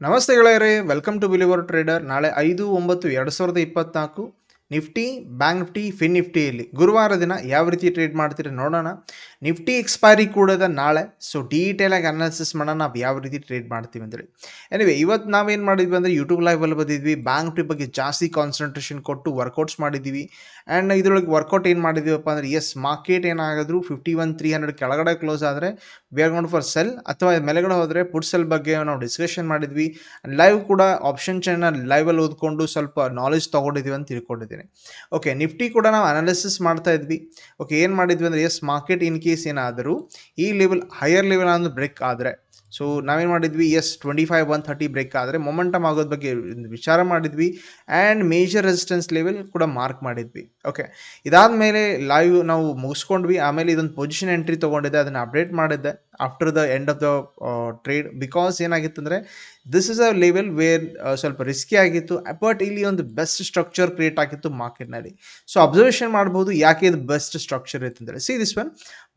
ನಮಸ್ತೆ ಗೆಳೆಯರೇ welcome to believer trader ನಾಳೆ ಐದು ಒಂಬತ್ತು ಎರಡು ಸಾವಿರದ ಇಪ್ಪತ್ನಾಲ್ಕು. ನಿಫ್ಟಿ, ಬ್ಯಾಂಕ್ ನಿಫ್ಟಿ, ಫಿನ್ ನಿಫ್ಟಿಯಲ್ಲಿ ಗುರುವಾರ ದಿನ ಯಾವ ರೀತಿ ಟ್ರೇಡ್ ಮಾಡ್ತೀರಿ ನೋಡೋಣ. ನಿಫ್ಟಿ ಎಕ್ಸ್ಪೈರಿ ಕೂಡ ನಾಳೆ. ಸೊ ಡೀಟೇಲಾಗಿ ಅನಾಲಿಸಿಸ್ ಮಾಡೋಣ ನಾವು ಯಾವ ರೀತಿ ಟ್ರೇಡ್ ಮಾಡ್ತೀವಿ ಅಂತೇಳಿ ಎನಿವೆ ಇವತ್ತು ನಾವೇನು ಮಾಡಿದ್ವಿ ಅಂದರೆ ಯೂಟ್ಯೂಬ್ ಲೈವಲ್ಲಿ ಬಂದಿದ್ವಿ. ಬ್ಯಾಂಕ್ ನಿಫ್ಟಿ ಬಗ್ಗೆ ಜಾಸ್ತಿ ಕಾನ್ಸಂಟ್ರೇಷನ್ ಕೊಟ್ಟು ವರ್ಕೌಟ್ಸ್ ಮಾಡಿದ್ವಿ ಆ್ಯಂಡ್ ಇದರೊಳಗೆ ವರ್ಕೌಟ್ ಏನು ಮಾಡಿದ್ದೀವಪ್ಪ ಅಂದರೆ ಎಸ್ ಮಾರ್ಕೆಟ್ ಏನಾಗಿದ್ರು ಫಿಫ್ಟಿ ಒನ್ ತ್ರೀ ಹಂಡ್ರೆಡ್ ಕೆಳಗಡೆ ಕ್ಲೋಸ್ ಆದರೆ ವಿ ಆರ್ ಫಾರ್ ಸೆಲ್ ಅಥವಾ ಮೇಲೆಗಡೆ ಹೋದರೆ ಪುಟ್ ಸೆಲ್ ಬಗ್ಗೆ ನಾವು ಡಿಸ್ಕಷನ್ ಮಾಡಿದ್ವಿ. ಲೈವ್ ಕೂಡ ಆಪ್ಷನ್ ಚಾನಲ್ ಲೈವಲ್ಲಿ ಓದ್ಕೊಂಡು ಸ್ವಲ್ಪ ನಾಲೆಜ್ ತೊಗೊಂಡಿದ್ದೀವಿ ಅಂತ ತಿಳ್ಕೊಂಡಿದ್ದೀನಿ. ಓಕೆ ನಿಫ್ಟಿ ಕೂಡ ನಾವು ಅನಾಲಿಸಿಸ್ ಮಾಡ್ತಾ ಇದ್ವಿ. ಓಕೆ ಏನು ಮಾಡಿದ್ವಿ ಅಂದರೆ ಎಸ್ ಮಾರ್ಕೆಟ್ ಇನ್ ಕೇಸ್ ಏನಾದರೂ ಈ ಲೆವೆಲ್ ಹೈಯರ್ ಲೆವೆಲ್ ಅನ್ನೋದು ಬ್ರೇಕ್ ಆದರೆ ಸೊ ನಾವೇನು ಮಾಡಿದ್ವಿ? Yes twenty five one thirty break ಆದರೆ ಮೊಮೆಂಟಮ್ ಆಗೋದ ಬಗ್ಗೆ ವಿಚಾರ ಮಾಡಿದ್ವಿ ಆ್ಯಂಡ್ ಮೇಜರ್ ರೆಸಿಸ್ಟೆನ್ಸ್ ಲೆವೆಲ್ ಕೂಡ ಮಾರ್ಕ್ ಮಾಡಿದ್ವಿ. ಓಕೆ ಇದಾದ ಮೇಲೆ ಲೈವ್ ನಾವು ಮುಗಿಸ್ಕೊಂಡ್ವಿ. ಆಮೇಲೆ ಇದೊಂದು ಪೊಸಿಷನ್ ಎಂಟ್ರಿ ತೊಗೊಂಡಿದ್ದೆ. ಅದನ್ನು ಅಪ್ಡೇಟ್ ಮಾಡಿದ್ದೆ. After the end of the trade because ಏನಾಗಿತ್ತಂದರೆ this is a level where ಸ್ವಲ್ಪ ರಿಸ್ಕಿ ಆಗಿತ್ತು. ಬಟ್ ಇಲ್ಲಿ ಒಂದು ಬೆಸ್ಟ್ ಸ್ಟ್ರಕ್ಚರ್ ಕ್ರಿಯೇಟ್ ಆಗಿತ್ತು ಮಾರ್ಕೆಟ್ನಲ್ಲಿ ಸೊ ಅಬ್ಸರ್ವೇಷನ್ ಮಾಡ್ಬೋದು ಯಾಕೆ ಇದು ಬೆಸ್ಟ್ ಸ್ಟ್ರಕ್ಚರ್ ಇತ್ತು ಅಂದರೆ ಸಿ ದಿಸ್ ಒನ್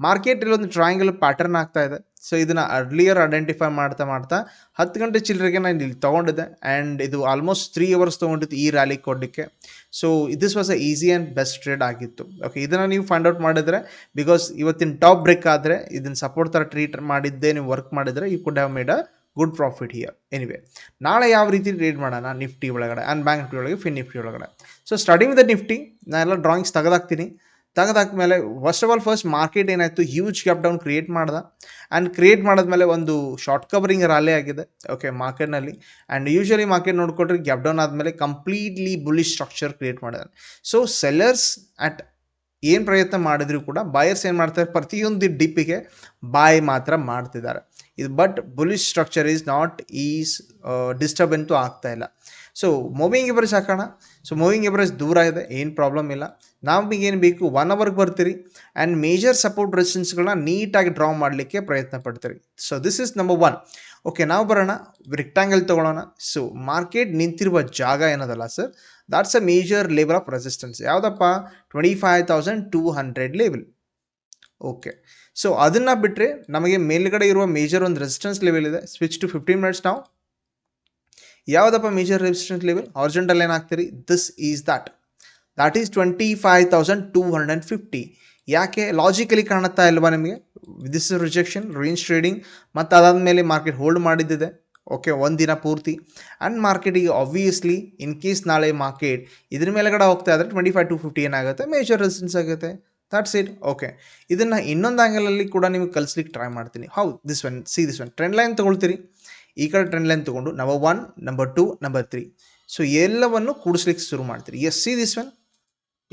ಮಾರ್ಕೆಟ್ ಇಲ್ಲಿ ಒಂದು ಟ್ರಯಾಂಗಲ್ ಪ್ಯಾಟರ್ನ್ ಆಗ್ತಾ ಇದೆ. ಸೊ ಇದನ್ನು ಅರ್ಲಿಯರ್ ಐಡೆಂಟಿಫೈ ಮಾಡ್ತಾ ಮಾಡ್ತಾ ಹತ್ತು ಗಂಟೆ ಚಿಲ್ಲರೆಗೆ ನಾನು ಇಲ್ಲಿ ತೊಗೊಂಡಿದ್ದೆ. ಆ್ಯಂಡ್ ಇದು ಆಲ್ಮೋಸ್ಟ್ ತ್ರೀ ಅವರ್ಸ್ ತೊಗೊಂಡಿದ್ದು ಈ ರ್ಯಾಲಿ ಕೊಡಲಿಕ್ಕೆ. So this was a easy and best trade ಆಗಿತ್ತು. ಓಕೆ ಇದನ್ನು ನೀವು ಫೈಂಡ್ ಔಟ್ ಮಾಡಿದರೆ ಬಿಕಾಸ್ ಇವತ್ತಿನ ಟಾಪ್ ಬ್ರೇಕ್ ಆದರೆ ಇದನ್ನು ಸಪೋರ್ಟ್ ಥರ ಟ್ರೀಟ್ ಮಾಡಿದ್ದೆ, ನೀವು ವರ್ಕ್ ಮಾಡಿದರೆ you could have made a good profit here anyway ನಾಳೆ ಯಾವ ರೀತಿ ಟ್ರೇಡ್ ಮಾಡೋಣ? ನಿಫ್ಟಿ ಒಳಗಡೆ ಆ್ಯಂಡ್ ಬ್ಯಾಂಕ್ ನಿಫ್ಟಿ ಒಳಗೆ ಫಿನ್ ನಿಫ್ಟಿ ಒಳಗಡೆ. ಸೊ ಸ್ಟಾರ್ಟಿಂಗ್ ವಿತ್ ನಿಫ್ಟಿ ನಾನು ಎಲ್ಲ ಡ್ರಾಯಿಂಗ್ಸ್ ತೆಗೆದಾಕ್ತೀನಿ. ತೆಗೆದಾದ್ಮೇಲೆ first of all first market ಏನಾಯಿತು? ಹ್ಯೂಜ್ ಗ್ಯಾಪ್ ಡೌನ್ ಕ್ರಿಯೇಟ್ ಮಾಡ್ದೆ. ಆ್ಯಂಡ್ ಕ್ರಿಯೇಟ್ ಮಾಡಿದ್ಮೇಲೆ ಒಂದು ಶಾರ್ಟ್ ಕವರಿಂಗ್ ರಾಲೆ ಆಗಿದೆ. ಓಕೆ ಮಾರ್ಕೆಟ್ನಲ್ಲಿ ಆ್ಯಂಡ್ ಯೂಶಲಿ ಮಾರ್ಕೆಟ್ ನೋಡ್ಕೊಟ್ರೆ ಗ್ಯಾಪ್ ಡೌನ್ ಆದಮೇಲೆ ಕಂಪ್ಲೀಟ್ಲಿ ಬುಲಿಶ್ ಸ್ಟ್ರಕ್ಚರ್ ಕ್ರಿಯೇಟ್ ಮಾಡಿದೆ ಸೊ ಸೆಲ್ಲರ್ಸ್ ಅಟ್ ಏನು ಪ್ರಯತ್ನ ಮಾಡಿದ್ರು ಕೂಡ ಬಾಯರ್ಸ್ ಏನು ಮಾಡ್ತಾರೆ? ಪ್ರತಿಯೊಂದು ಡಿಪ್ಪಿಗೆ ಬಾಯ್ ಮಾತ್ರ ಮಾಡ್ತಿದ್ದಾರೆ. ಇದು but bullish structure is not is disturb ಅಂತೂ ಆಗ್ತಾ ಇಲ್ಲ. ಸೊ ಮೂವಿಂಗ್ ಎವರೇಜ್ ಹಾಕೋಣ ಸೊ ಮೂವಿಂಗ್ ಎವರೇಜ್ ದೂರ ಇದೆ ಏನು ಪ್ರಾಬ್ಲಮ್ ಇಲ್ಲ ನಮಗೇನು ಬೇಕು ಒನ್ ಅವರ್ಗೆ ಬರ್ತೀರಿ ಆ್ಯಂಡ್ ಮೇಜರ್ ಸಪೋರ್ಟ್ ರೆಸಿಸ್ಟೆನ್ಸ್ಗಳನ್ನ ನೀಟಾಗಿ ಡ್ರಾ ಮಾಡಲಿಕ್ಕೆ ಪ್ರಯತ್ನ ಪಡ್ತೀರಿ so this is number one okay ನಾವು ಬರೋಣ ರೆಕ್ಟಾಂಗಲ್ ತೊಗೊಳ್ಳೋಣ ಸೊ ಮಾರ್ಕೆಟ್ ನಿಂತಿರುವ ಜಾಗ ಏನದಲ್ಲ sir that's a major level of resistance ಯಾವುದಪ್ಪ twenty five thousand two hundred level okay so ಅದನ್ನು ಬಿಟ್ಟರೆ ನಮಗೆ ಮೇಲ್ಗಡೆ ಇರುವ ಮೇಜರ್ ಒಂದು ರೆಸಿಸ್ಟೆನ್ಸ್ ಲೆವೆಲ್ ಇದೆ ಸ್ವಿಚ್ ಟು ಫಿಫ್ಟೀನ್ ಮಿನಿಟ್ಸ್ ನಾವು ಯಾವುದಪ್ಪ ಮೇಜರ್ ರೆಸಿಸ್ಟೆನ್ಸ್ ಲೆವೆಲ್ ಆರ್ಜೆಂಟಲ್ಲಿ ಏನು ಹಾಕ್ತೀರಿ. This is that that's is twenty five thousand two hundred fifty ಯಾಕೆ? ಲಾಜಿಕಲಿ ಕಾಣುತ್ತಾ ಇಲ್ವಾ ನಿಮಗೆ? ದಿಸ್ ರಿಜೆಕ್ಷನ್ ರೇಂಜ್ ಟ್ರೇಡಿಂಗ್ ಮತ್ತು ಅದಾದ ಮೇಲೆ ಮಾರ್ಕೆಟ್ ಹೋಲ್ಡ್ ಮಾಡಿದ್ದಿದೆ. ಓಕೆ ಒಂದು ದಿನ ಪೂರ್ತಿ. ಆ್ಯಂಡ್ ಮಾರ್ಕೆಟಿಗೆ ಆಬ್ವಿಯಸ್ಲಿ ಇನ್ ಕೇಸ್ ನಾಳೆ ಮಾರ್ಕೆಟ್ ಇದ್ರ ಮೇಲೆಗಡೆ ಹೋಗ್ತಾ ಇದ್ರೆ ಟ್ವೆಂಟಿ ಫೈವ್ ಟು ಫಿಫ್ಟಿ ಏನಾಗುತ್ತೆ? ಮೇಜರ್ ರೆಸಿಸ್ಟೆನ್ಸ್ ಆಗುತ್ತೆ. ದಟ್ಸ್ ಇಟ್ ಓಕೆ ಇದನ್ನು ಇನ್ನೊಂದು ಆ್ಯಂಗಲಲ್ಲಿ ಕೂಡ ನಿಮಗೆ ಕಲಿಸ್ಲಿಕ್ಕೆ ಟ್ರೈ ಮಾಡ್ತೀನಿ. ಹೌದು this one see this one trend line ತೊಗೊಳ್ತೀರಿ. ಈ ಕಡೆ ಟ್ರೆಂಡ್ ಲೈನ್ ತೊಗೊಂಡು number one number two number three so ಎಲ್ಲವನ್ನು ಕೂಡಿಸ್ಲಿಕ್ಕೆ ಶುರು ಮಾಡ್ತೀರಿ. Yes see this one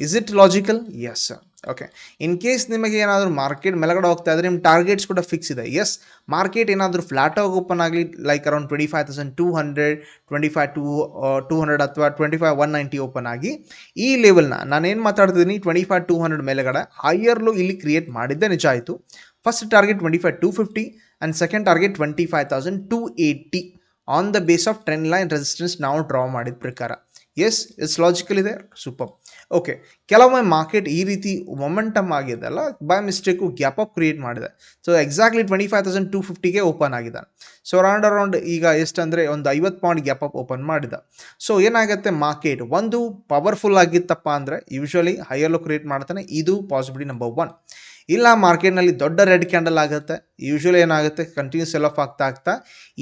is it logical yes okay in case ನಿಮಗೆ ಏನಾದರೂ ಮಾರ್ಕೆಟ್ ಮೇಲಗಡೆ ಹೋಗ್ತಾ ಇದ್ರೆ, ನಿಮ್ಮ ಟಾರ್ಗೆಟ್ಸ್ ಕೂಡ ಫಿಕ್ಸ್ ಇದೆ. ಎಸ್ ಮಾರ್ಕೆಟ್ ಏನಾದರೂ ಫ್ಲಾಟ್ ಆಗಿ ಓಪನ್ ಆಗಲಿ like around twenty five thousand two hundred twenty five two two hundred ಅಥವಾ twenty five one ninety open ಆಗಿ, ಈ ಲೆವೆಲ್ನ ನಾನೇನು ಮಾತಾಡ್ತಿದ್ದೀನಿ ಟ್ವೆಂಟಿ ಫೈವ್ ಟೂ ಹಂಡ್ರೆಡ್ ಮೇಲೆಗಡೆ ಹೈಯರ್ಲು ಇಲ್ಲಿ ಕ್ರಿಯೇಟ್ ಮಾಡಿದ್ದೆ ನಿಜ ಆಯಿತು. First target twenty five two fifty and second target twenty five thousand two eighty on the base of trend line resistance ನಾವು ಡ್ರಾ ಮಾಡಿದ ಪ್ರಕಾರ. ಎಸ್ ಇಟ್ಸ್ ಲಾಜಿಕಲ್ ಇದೆ. ಸೂಪರ್ ಓಕೆ ಕೆಲವೊಮ್ಮೆ ಮಾರ್ಕೆಟ್ ಈ ರೀತಿ momentum ಆಗಿದೆಲ್ಲ by mistake gap up create ಮಾಡಿದೆ. So exactly twenty five thousand two ಫಿಫ್ಟಿಗೆ open ಆಗಿದ್ದಾನೆ. So around around ಈಗ ಎಷ್ಟಂದರೆ ಒಂದು ಐವತ್ತು ಪಾಯಿಂಟ್ ಗ್ಯಾಪ್ ಅಪ್ ಓಪನ್ ಮಾಡಿದ. ಸೊ ಏನಾಗುತ್ತೆ ಮಾರ್ಕೆಟ್ ಒಂದು ಪವರ್ಫುಲ್ ಆಗಿತ್ತಪ್ಪ ಅಂದರೆ ಯೂಶ್ವಲಿ ಹೈಯಲ್ಲೂ ಕ್ರಿಯೇಟ್ ಮಾಡ್ತಾನೆ. ಇದು ಪಾಸಿಬಿಲಿಟಿ ನಂಬರ್ ಒನ್ ಇಲ್ಲ ಮಾರ್ಕೆಟ್ನಲ್ಲಿ ದೊಡ್ಡ ರೆಡ್ ಕ್ಯಾಂಡಲ್ ಆಗುತ್ತೆ. ಯೂಶ್ವಲಿ ಏನಾಗುತ್ತೆ? ಕಂಟಿನ್ಯೂಸ್ ಸೆಲ್ ಆಫ್ ಆಗ್ತಾ ಆಗ್ತಾ